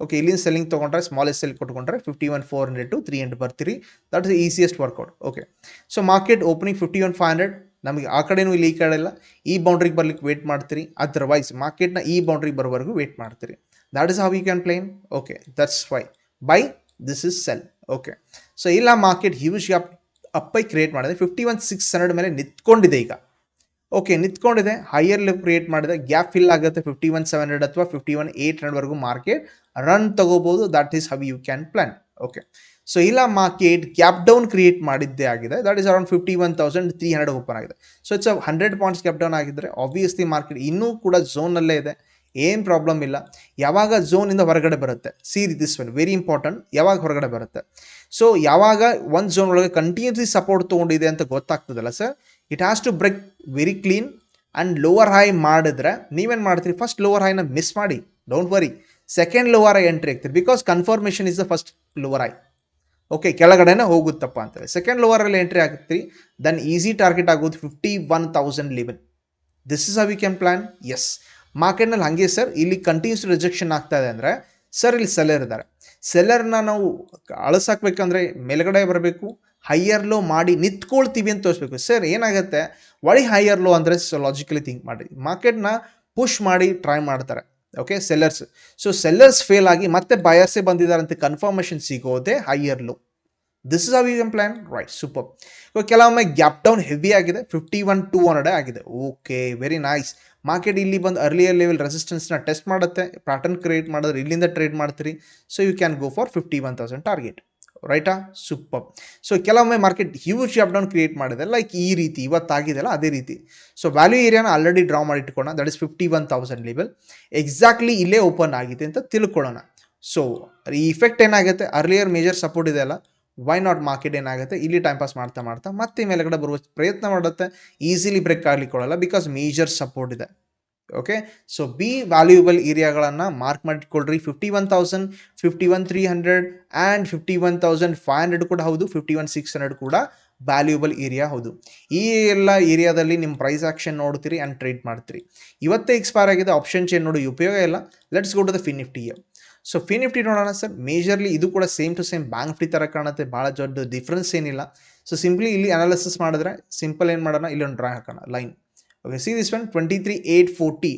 okay ಇಲ್ಲಿಂದ ಸೆಲ್ಲಿಂಗ್ ತೊಗೊಂಡ್ರೆ smallest sell ಕೊಟ್ಕೊಂಡ್ರೆ fifty one four hundred to three hundred ಬರ್ತೀರಿ. That is easiest workout okay so market opening fifty one five hundred ನಮಗೆ ಆ ಕಡೆನೂ ಇಲ್ಲಿ ಈ ಕಡೆ ಇಲ್ಲ. ಈ ಬೌಂಡ್ರಿಗೆ ಬರ್ಲಿಕ್ಕೆ ವೇಟ್ ಮಾಡ್ತೀರಿ. ಅದರ್ವೈಸ್ ಮಾರ್ಕೆಟ್ನ ಈ ಬೌಂಡ್ರಿಗೆ ಬರೋವರೆಗೂ ವೇಟ್ ಮಾಡ್ತೀರಿ. That is how you can plan okay that's why buy this is sell okay so ಇಲ್ಲ ಮಾರ್ಕೆಟ್ ಹ್ಯೂಜ್ ಅಪ್ ಅಪ್ಪೈ ಕ್ರಿಯೇಟ್ ಮಾಡಿದೆ. ಫಿಫ್ಟಿ ಒನ್ ಸಿಕ್ಸ್ ಹಂಡ್ರೆಡ್ ಮೇಲೆ ನಿಂತ್ಕೊಂಡಿದೆ ಈಗ. ಓಕೆ ನಿಂತ್ಕೊಂಡಿದೆ. ಹೈಯರ್ ಲೆವೆಲ್ ಕ್ರಿಯೇಟ್ ಮಾಡಿದೆ. ಗ್ಯಾಪ್ ಫಿಲ್ ಆಗುತ್ತೆ ಫಿಫ್ಟಿ ಒನ್ ಸೆವೆನ್ ಹಂಡ್ರೆಡ್ ಅಥವಾ ಫಿಫ್ಟಿ ಒನ್ ಏಟ್ ಹಂಡ್ರೆಡ್ವರೆಗೂ ಮಾರ್ಕೆಟ್ ರನ್ ತಗೋಬಹುದು that is how you can plan okay so ಇಲ್ಲ ಮಾರ್ಕೆಟ್ ಗ್ಯಾಪ್ ಡೌನ್ ಕ್ರಿಯೇಟ್ ಮಾಡಿದ್ದೇ ಆಗಿದೆ. That is around fifty one thousand three hundred open ಆಗಿದೆ so it's hundred points gap down ಆಗಿದ್ದರೆ obviously market ಇನ್ನೂ ಕೂಡ ಝೋನಲ್ಲೇ ಇದೆ. ಏನು ಪ್ರಾಬ್ಲಮ್ ಇಲ್ಲ. ಯಾವಾಗ ಝೋನಿಂದ ಹೊರಗಡೆ ಬರುತ್ತೆ? See this one very important ಯಾವಾಗ ಹೊರಗಡೆ ಬರುತ್ತೆ? ಸೊ ಯಾವಾಗ ಒಂದು ಝೋನ್ ಒಳಗೆ ಕಂಟಿನ್ಯೂಸ್ಲಿ ಸಪೋರ್ಟ್ ತೊಗೊಂಡಿದೆ ಅಂತ ಗೊತ್ತಾಗ್ತದಲ್ಲ sir it has to break very clean and lower high ಮಾಡಿದ್ರೆ ನೀವೇನು ಮಾಡ್ತೀರಿ? ಫಸ್ಟ್ ಲೋವರ್ ಹೈನ ಮಿಸ್ ಮಾಡಿ. Don't worry second lower high entry ಆಗ್ತೀರಿ because confirmation is the first lower high okay ಕೆಳಗಡೆನೇ ಹೋಗುತ್ತಪ್ಪ ಅಂತೇಳಿ. ಸೆಕೆಂಡ್ ಲೋವರಲ್ಲಿ ಎಂಟ್ರಿ ಆಗ್ತೀರಿ. ದೆನ್ ಈಸಿ ಟಾರ್ಗೆಟ್ ಆಗೋದು fifty one thousand eleven this is a we can plan as ಮಾರ್ಕೆಟ್ನಲ್ಲಿ ಹಾಗೆ sir ಇಲ್ಲಿ continuous rejection ಆಗ್ತಾ ಇದೆ ಅಂದರೆ ಸರ್ ಇಲ್ಲಿ ಸೆಲ್ಲರ್ ಇದ್ದಾರೆ. ಸೆಲ್ಲರ್ನ ನಾವು ಅಳಸಾಕ್ಬೇಕಂದ್ರೆ ಮೇಲ್ಗಡೆ ಬರಬೇಕು ಹೈಯರ್ ಲೋ ಮಾಡಿ ನಿಂತ್ಕೊಳ್ತೀವಿ ಅಂತ ತೋರಿಸ್ಬೇಕು. ಸರ್ ಏನಾಗುತ್ತೆ? ಒಳಿ ಹೈಯರ್ ಲೋ ಅಂದರೆ ಲಾಜಿಕಲಿ ಥಿಂಕ್ ಮಾಡಿ. ಮಾರ್ಕೆಟ್ನ ಪುಷ್ ಮಾಡಿ ಟ್ರೈ ಮಾಡ್ತಾರೆ. Okay sellers so sellers fail ಆಗಿ ಮತ್ತೆ ಬಯರ್ಸೇ ಬಂದಿದ್ದಾರೆ ಅಂತ confirmation ಸಿಗೋದೆ higher low this is of you plan right super ಕೆಲವೊಮ್ಮೆ ಗ್ಯಾಪ್ ಡೌನ್ ಹೆವಿ ಆಗಿದೆ. ಫಿಫ್ಟಿ ಒನ್ ಟೂ ಹಂಡ್ರೆಡ್ ಆಗಿದೆ. ಓಕೆ ವೆರಿ ನೈಸ್ ಮಾರ್ಕೆಟ್ ಇಲ್ಲಿ ಬಂದು ಅರ್ಲಿಯರ್ ಲೆವೆಲ್ ರೆಸಿಸ್ಟೆನ್ಸ್ನ ಟೆಸ್ಟ್ ಮಾಡುತ್ತೆ. ಪ್ಯಾಟರ್ನ್ ಕ್ರಿಯೇಟ್ ಮಾಡಿದ್ರೆ ಇಲ್ಲಿಂದ ಟ್ರೇಡ್ ಮಾಡ್ತೀರಿ. So you can go for fifty one thousand target ರೈಟಾ ಸೂಪರ್ ಸೊ ಕೆಲವೊಮ್ಮೆ market huge up down create ಮಾಡಿದೆ. ಲೈಕ್ ಈ ರೀತಿ ಇವತ್ತಾಗಿದೆಲ್ಲ ಅದೇ ರೀತಿ. ಸೊ ವ್ಯಾಲ್ಯೂ ಏರಿಯಾನ already draw ಮಾಡಿಟ್ಕೊಳ್ಳೋಣ. That is fifty one thousand level exactly ಇಲ್ಲೇ ಓಪನ್ ಆಗಿದೆ ಅಂತ ತಿಳ್ಕೊಳ್ಳೋಣ. ಸೊ ಈ ಇಫೆಕ್ಟ್ ಏನಾಗುತ್ತೆ? ಅರ್ಲಿಯರ್ ಮೇಜರ್ ಸಪೋರ್ಟ್ ಇದೆ ಅಲ್ಲ? ವೈ ನಾಟ್ ಮಾರ್ಕೆಟ್ ಏನಾಗುತ್ತೆ? ಇಲ್ಲಿ ಟೈಮ್ ಪಾಸ್ ಮಾಡ್ತಾ ಮಾಡ್ತಾ ಮತ್ತೆ ಮೇಲೆಗಡೆ ಬರುವ ಪ್ರಯತ್ನ ಮಾಡುತ್ತೆ. ಈಸಿಲಿ ಬ್ರೇಕ್ ಆಗ್ಲಿಕ್ಕೆ ಕೊಡಲ್ಲ ಬಿಕಾಸ್ ಮೇಜರ್ ಸಪೋರ್ಟ್ ಇದೆ. ಓಕೆ ಸೊ ಬಿ ವ್ಯಾಲ್ಯೂಯಬಲ್ ಏರಿಯಾಗಳನ್ನು mark ಮಾಡಿಟ್ಕೊಳ್ರಿ. Fifty one thousand fifty one three hundred and fifty one thousand five hundred ಕೂಡ ಹೌದು. ಫಿಫ್ಟಿ ಒನ್ ಸಿಕ್ಸ್ ಹಂಡ್ರೆಡ್ ಕೂಡ ವ್ಯಾಲ್ಯೂಬಲ್ ಏರಿಯಾ ಹೌದು. ಈ ಎಲ್ಲ ಏರಿಯಾದಲ್ಲಿ ನಿಮ್ಮ ಪ್ರೈಸ್ ಆಕ್ಷನ್ ನೋಡ್ತೀರಿ ಆ್ಯಂಡ್ ಟ್ರೇಡ್ ಮಾಡ್ತೀರಿ. ಇವತ್ತೇ ಎಕ್ಸ್ಪೈರ್ ಆಗಿದೆ. ಆಪ್ಷನ್ ಚೇನ್ ನೋಡಿ ಉಪಯೋಗ ಇಲ್ಲ. Let's go to the fin nifty so fin nifty ನೋಡೋಣ ಸರ್ ಮೇಜರ್ಲಿ ಇದು ಕೂಡ same to same bank free ಥರ ಕಾಣುತ್ತೆ. ಭಾಳ ದೊಡ್ಡ ಡಿಫ್ರೆನ್ಸ್ ಏನಿಲ್ಲ. ಸೊ ಸಿಂಪ್ಲಿ ಇಲ್ಲಿ ಅನಾಲಿಸಿಸ್ ಮಾಡಿದ್ರೆ ಸಿಂಪಲ್ ಏನು ಮಾಡೋಣ? ಇಲ್ಲೊಂದು ಡ್ರಾ ಹಾಕೋಣ. Line one twenty three eight forty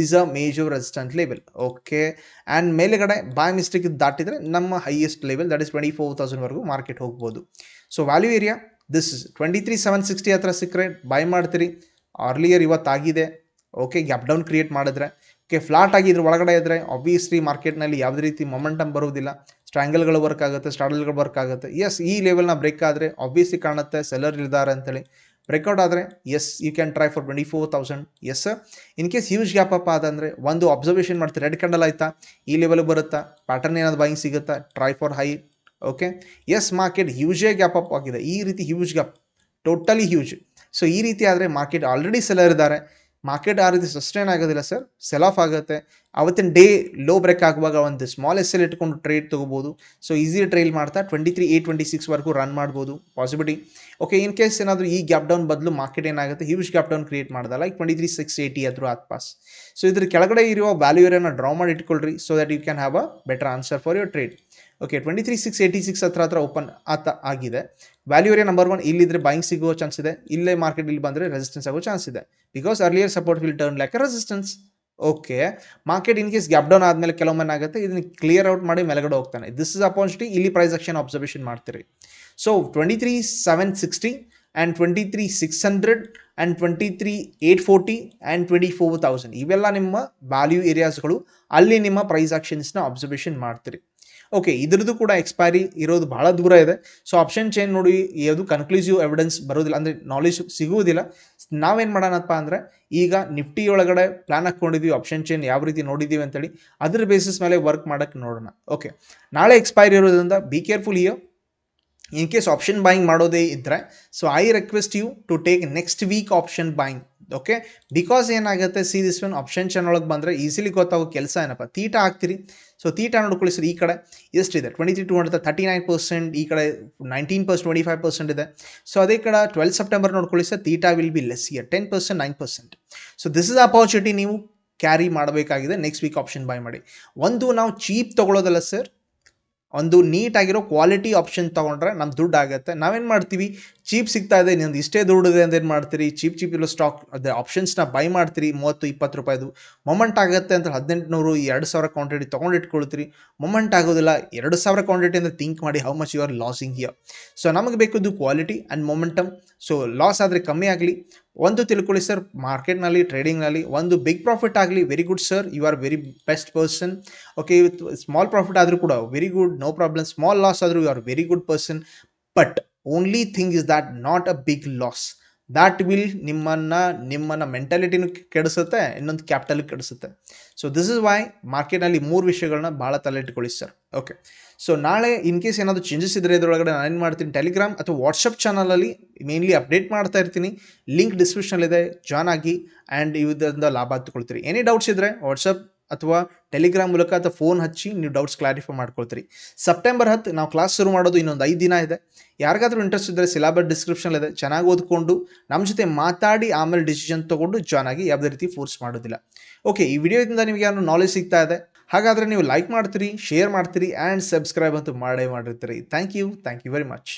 is a major resistant level okay and ಮೇಲೆಗಡೆ ಬೈ ಮಿಸ್ಟೇಕ್ ದಾಟಿದ್ರೆ ನಮ್ಮ highest level that is twenty four thousand ವರೆಗೂ ಮಾರ್ಕೆಟ್ ಹೋಗ್ಬೋದು. So value area this is twenty three seven sixty ಹತ್ರ ಸಿಕ್ಕರೆ buy ಮಾಡ್ತೀರಿ. Earlier ಇವತ್ತಾಗಿದೆ. Okay gap down create ಮಾಡಿದ್ರೆ. ಓಕೆ ಫ್ಲಾಟ್ ಆಗಿ ಇದ್ರ ಒಳಗಡೆ ಇದ್ದರೆ ಆಬ್ವಿಯಸ್ಲಿ ಮಾರ್ಕೆಟ್ನಲ್ಲಿ ಯಾವುದೇ ರೀತಿ ಮೊಮೆಂಟಮ್ ಬರೋದಿಲ್ಲ ಸ್ಟ್ರ್ಯಾಂಗಲ್ಗಳು ವರ್ಕ್ ಆಗುತ್ತೆ ಸ್ಟಾಡಲ್ಗಳು ವರ್ಕ್ ಆಗುತ್ತೆ. ಎಸ್ ಈ ಲೆವೆಲ್ನ ಬ್ರೇಕ್ ಆದರೆ ಆಬ್ವಿಯಸ್ಲಿ ಕಾಣುತ್ತೆ ಸೆಲ್ಲರ್ ಇದ್ದಾರೆ ಅಂತೇಳಿ. ಬ್ರೇಕ್ಔಟ್ ಆದರೆ yes you can try for twenty four thousand yes in case huge gap up ಆದಂದರೆ, ಒಂದು ಅಬ್ಸರ್ವೇಷನ್ ಮಾಡ್ತೀವಿ ರೆಡ್ ಕ್ಯಾಂಡಲ್ ಆಯಿತಾ? ಈ ಲೆವೆಲ್ ಬರುತ್ತಾ? ಪ್ಯಾಟರ್ನ್ ಏನಾದ್ರು ಬೈಂಗ್ ಸಿಗುತ್ತಾ? Try for high okay yes market ಹ್ಯೂಜೇ gap up ಆಗಿದೆ. ಈ ರೀತಿ huge gap totally huge so ಈ ರೀತಿ ಆದರೆ ಮಾರ್ಕೆಟ್ ಆಲ್ರೆಡಿ ಸೆಲರ್ ಇದ್ದಾರೆ. ಮಾರ್ಕೆಟ್ ಆ ರೀತಿ ಸಸ್ಟೈನ್ ಆಗೋದಿಲ್ಲ ಸರ್ ಸೆಲ್ ಆಫ್ ಆಗುತ್ತೆ. ಅವತ್ತಿನ ಡೇ ಲೋ ಬ್ರೇಕ್ ಆಗುವಾಗ ಒಂದು ಸ್ಮಾಲ್ ಎಸ್ ಎಲ್ ಇಟ್ಕೊಂಡು ಟ್ರೇಡ್ ತೊಗೋಬೋದು. ಸೊ ಈಸಿ ಟ್ರೇಲ್ ಮಾಡ್ತಾ ಟ್ವೆಂಟಿ ತ್ರೀ ಏಟ್ ಟ್ವೆಂಟಿ ಸಿಕ್ಸ್ವರೆಗೂ ರನ್ ಮಾಡ್ಬೋದು. ಪಾಸಿಬಿಲಿಟಿ ಓಕೆ ಇನ್ ಕೇಸ್ ಏನಾದರೂ ಈ ಗ್ಯಾಪ್ ಡೌನ್ ಬದಲು ಮಾರ್ಕೆಟ್ ಏನಾಗುತ್ತೆ huge gap down create ಮಾಡ್ದಲ್ಲ like twenty three six eighty ಆದರೂ ಆತ್ ಪಾಸ್ ಸೊ ಇದ್ರ ಕೆಳಗಡೆ ಇರುವ ವ್ಯಾಲ್ಯೂ ಏರಿಯಾನ ಡ್ರಾ ಮಾಡಿ ಇಟ್ಕೊಳ್ರಿ so that you can have a better answer for your trade okay twenty three six eighty six ಹತ್ರ ಹತ್ರ ಓಪನ್ ಆತ ಆಗಿದೆ. ವ್ಯಾಲ್ಯೂ ಏರಿಯಾ ನಂಬರ್ ಒನ್ ಇಲ್ಲಿದ್ರೆ ಬೈಂಗ್ ಸಿಗೋ ಚಾನ್ಸ್ ಇದೆ. ಇಲ್ಲೇ ಮಾರ್ಕೆಟ್ ಇಲ್ಲಿ ಬಂದರೆ ರೆಸಿಸ್ಟೆನ್ಸ್ ಆಗೋ ಚಾನ್ಸ್ ಇದೆ. Because earlier support will turn like resistance okay market in case gap down ಆದಮೇಲೆ ಕೆಲವೊಮ್ಮೆ ಆಗುತ್ತೆ ಇದನ್ನ ಕ್ಲಿಯರ್ ಔಟ್ ಮಾಡಿ ಮೇಲ್ಗಡೆ ಹೋಗ್ತಾನೆ. ದಿಸ್ ಇಸ್ ಅಪಾರ್ಚುನಿಟಿ ಇಲ್ಲಿ ಪ್ರೈಸ್ ಆಕ್ಷನ್ ಅಬ್ಸರ್ವೇಷನ್ ಮಾಡ್ತೀರಿ. So twenty three seven sixty and twenty three six hundred and twenty three eight forty and twenty four thousand ಇವೆಲ್ಲ ನಿಮ್ಮ ವ್ಯಾಲ್ಯೂ ಏರಿಯಾಸ್ಗಳು ಅಲ್ಲಿ ನಿಮ್ಮ ಪ್ರೈಸ್ ಆಕ್ಷನ್ಸ್ನ ಅಬ್ಸರ್ವೇಷನ್ ಮಾಡ್ತೀರಿ. ಓಕೆ ಇದ್ರದ್ದು ಕೂಡ ಎಕ್ಸ್ಪೈರಿ ಇರೋದು ಭಾಳ ದೂರ ಇದೆ. ಸೊ ಆಪ್ಷನ್ ಚೇನ್ ನೋಡಿ, ಯಾವುದು ಕನ್ಕ್ಲೂಸಿವ್ ಎವಿಡೆನ್ಸ್ ಬರೋದಿಲ್ಲ. ಅಂದರೆ ನಾಲೆಜ್ ಸಿಗುವುದಿಲ್ಲ. ನಾವೇನು ಮಾಡೋಣಪ್ಪ ಅಂದರೆ, ಈಗ ನಿಫ್ಟಿ ಒಳಗಡೆ ಪ್ಲಾನ್ ಹಾಕ್ಕೊಂಡಿದ್ದೀವಿ ಆಪ್ಷನ್ ಚೇನ್ ಯಾವ ರೀತಿ ನೋಡಿದ್ದೀವಿ ಅಂತೇಳಿ, ಅದ್ರ ಬೇಸಿಸ್ ಮೇಲೆ ವರ್ಕ್ ಮಾಡೋಕ್ಕೆ ನೋಡೋಣ. ಓಕೆ ನಾಳೆ ಎಕ್ಸ್ಪೈರಿ ಇರೋದ್ರಿಂದ ಬಿ ಕೇರ್ಫುಲ್ ಇಯೋ ಇನ್ ಕೇಸ್ ಆಪ್ಷನ್ ಬಾಯಿಂಗ್ ಮಾಡೋದೇ ಇದ್ದರೆ so I request you to take next week option buying okay because ಏನಾಗುತ್ತೆ? ಸಿ ದಿಸ್ ಒನ್ ಆಪ್ಷನ್ ಚೆನ್ನ ಒಳಗೆ ಬಂದರೆ ಈಸಿಲಿ ಗೊತ್ತಾಗೋ ಕೆಲಸ ಏನಪ್ಪ? ತೀಟ ಹಾಕ್ತೀರಿ. ಸೊ ತೀಟ ನೋಡ್ಕೊಳ್ಳಿ ಸರ್ ಈ ಕಡೆ. ಎಷ್ಟಿದೆ? Twenty three two hundred thirty nine percent ಈ ಕಡೆ nineteen percent twenty five percent ಇದೆ. ಸೊ ಅದೇ ಕಡೆ ಟ್ವೆಲ್ ಸೆಪ್ಟೆಂಬರ್ ನೋಡ್ಕೊಳ್ಳಿ sir theta will be less here ten percent nine percent so this is opportunity ನೀವು ಕ್ಯಾರಿ ಮಾಡಬೇಕಾಗಿದೆ. ನೆಕ್ಸ್ಟ್ ವೀಕ್ ಆಪ್ಷನ್ ಬೈ ಮಾಡಿ. ಒಂದು ನಾವು ಚೀಪ್ ತೊಗೊಳೋದಲ್ಲ ಸರ್ ಒಂದು ನೀಟಾಗಿರೋ ಕ್ವಾಲಿಟಿ ಆಪ್ಷನ್ ತೊಗೊಂಡ್ರೆ ನಮ್ಮ ದುಡ್ಡು ಆಗುತ್ತೆ. ನಾವೇನು ಮಾಡ್ತೀವಿ? ಚೀಪ್ ಸಿಗ್ತಾ ಇದೆ ನಿಮ್ದು ಇಷ್ಟೇ ದುಡ್ಡು ಇದೆ ಅಂತ ಏನು ಮಾಡ್ತೀರಿ? ಚೀಪ್ ಚೀಪ್ ಇರೋ ಸ್ಟಾಕ್ ಅದೇ ಆಪ್ಷನ್ಸ್ನ ಬೈ ಮಾಡ್ತೀರಿ. ಮೂವತ್ತು, ಇಪ್ಪತ್ತು ರೂಪಾಯಿದು. ಮೊಮೆಂಟ್ ಆಗುತ್ತೆ ಅಂತ ಹದಿನೆಂಟುನೂರು, ಎರಡು ಸಾವಿರ ಕ್ವಾಂಟಿಟಿ ತೊಗೊಂಡು ಇಟ್ಕೊಳ್ತೀರಿ ಮೊಮೆಂಟ್ ಆಗೋದಿಲ್ಲ, ಎರಡು ಸಾವಿರ ಕ್ವಾಂಟಿಟಿ ಅಂತ ಥಿಂಕ್ ಮಾಡಿ how much you are losing here so ನಮಗೆ ಬೇಕಿದ್ದು quality and momentum so loss ಆದರೆ ಕಮ್ಮಿ ಆಗಲಿ. ಒಂದು ತಿಳ್ಕೊಳ್ಳಿ ಸರ್ ಮಾರ್ಕೆಟ್ನಲ್ಲಿ ಟ್ರೇಡಿಂಗ್ನಲ್ಲಿ ಒಂದು ಬಿಗ್ ಪ್ರಾಫಿಟ್ ಆಗಲಿ very good sir you are very best person okay small profit ಆದರೂ ಕೂಡ very good no problem small loss ಆದರೂ you are very good person but only thing is that not a big loss that will ನಿಮ್ಮನ್ನು ನಿಮ್ಮನ್ನು ಮೆಂಟಾಲಿಟಿನೂ ಕೆಡಿಸುತ್ತೆ, ಇನ್ನೊಂದು capital ಕೆಡಿಸುತ್ತೆ. So this is why ಮಾರ್ಕೆಟ್ನಲ್ಲಿ ಮೂರು ವಿಷಯಗಳನ್ನ ಭಾಳ ತಲೆ ಇಟ್ಕೊಳ್ಳಿ ಸರ್ ಓಕೆ ಸೊ ನಾಳೆ ಇನ್ ಕೇಸ್ ಏನಾದರೂ ಚೇಂಜಸ್ ಇದ್ದರೆ ಇದರೊಳಗಡೆ ನಾನು ಏನು ಮಾಡ್ತೀನಿ ಟೆಲಿಗ್ರಾಮ್ ಅಥವಾ ವಾಟ್ಸಪ್ ಚಾನಲಲ್ಲಿ ಮೇನ್ಲಿ ಅಪ್ಡೇಟ್ ಮಾಡ್ತಾ ಇರ್ತೀನಿ. ಲಿಂಕ್ ಡಿಸ್ಕ್ರಿಪ್ಷನಲ್ಲಿದೆ ಜಾಯ್ನ್ ಆಗಿ ಆ್ಯಂಡ್ ಇದರಿಂದ ಲಾಭ ಹತ್ಕೊಳ್ತೀರಿ ಎನಿ ಡೌಟ್ಸ್ ಇದ್ದರೆ ವಾಟ್ಸಪ್ ಅಥವಾ ಟೆಲಿಗ್ರಾಮ್ ಮೂಲಕ ಅಥವಾ ಫೋನ್ ಹಚ್ಚಿ ನೀವು ಡೌಟ್ಸ್ ಕ್ಲಾರಿಫೈ ಮಾಡ್ಕೊಳ್ತೀರಿ. ಸೆಪ್ಟೆಂಬರ್ ಹತ್ತು ನಾವು ಕ್ಲಾಸ್ ಶುರು ಮಾಡೋದು ಇನ್ನೊಂದು ಐದು ದಿನ ಇದೆ. ಯಾರಿಗಾದರೂ ಇಂಟ್ರೆಸ್ಟ್ ಇದ್ದರೆ ಸಿಲಾಬಸ್ ಡಿಸ್ಕ್ರಿಪ್ಷನಲ್ಲಿದೆ ಚೆನ್ನಾಗಿ ಓದ್ಕೊಂಡು ನಮ್ಮ ಜೊತೆ ಮಾತಾಡಿ ಆಮೇಲೆ ಡಿಸಿಷನ್ ತೊಗೊಂಡು ಜಾಯ್ನ್ ಆಗಿ ಯಾವುದೇ ರೀತಿ ಫೋರ್ಸ್ ಮಾಡೋದಿಲ್ಲ. ಓಕೆ ಈ ವಿಡಿಯೋದಿಂದ ನಿಮಗೆ ಯಾರು ನಾಲೆಜ್ ಸಿಗ್ತಾ ಇದೆ. ಹಾಗಾದರೆ ನೀವು ಲೈಕ್ ಮಾಡ್ತೀರಿ ಶೇರ್ ಮಾಡ್ತೀರಿ ಆ್ಯಂಡ್ ಸಬ್ಸ್ಕ್ರೈಬ್ ಅಂತೂ ಮಾಡೇ ಮಾಡಿರ್ತೀರಿ. Thank you thank you very much